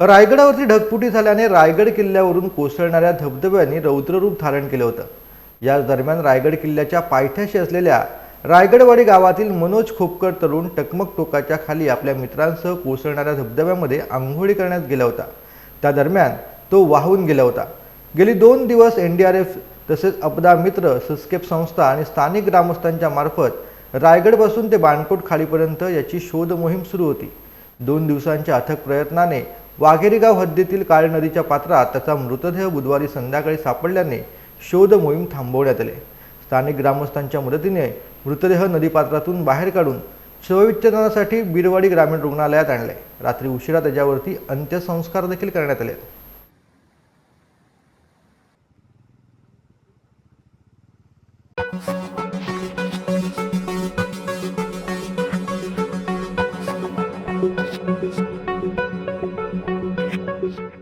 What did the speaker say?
रायगडावरती ढगफुटी झाल्याने रायगड किल्ल्यावरून कोसळणाऱ्या धबधब्यांनी रौद्ररूप धारण केलं होतं. या दरम्यान रायगड किल्ल्याच्या पायथ्याशी असलेल्या रायगडवाडी गावातील मनोज खोपकर तरुण टकमक टोकाच्या खाली आपल्या मित्रांसह कोसळणाऱ्या धबधब्यामध्ये आंघोळी करण्यात गेला होता. त्या दरम्यान तो वाहून गेला होता. गेली दोन दिवस एन डी आर एफ तसेच अपदा मित्र सस्केप संस्था आणि स्थानिक ग्रामस्थांच्या मार्फत रायगडपासून ते बाणकोट खाडीपर्यंत याची शोध मोहीम सुरू होती. दोन दिवसांच्या अथक प्रयत्नाने वाघेरीगाव हद्दीतील काळे नदीच्या पात्रात त्याचा मृतदेह बुधवारी संध्याकाळी सापडल्याने शोध मोहीम थांबवण्यात आले स्थानिक ग्रामस्थांच्या मदतीने मृतदेह नदीपात्रातून बाहेर काढून शवविच्छेदनासाठी बिरवाडी ग्रामीण रुग्णालयात आणले रात्री उशिरा त्याच्यावरती अंत्यसंस्कार देखील करण्यात आले Thank you. Thank you.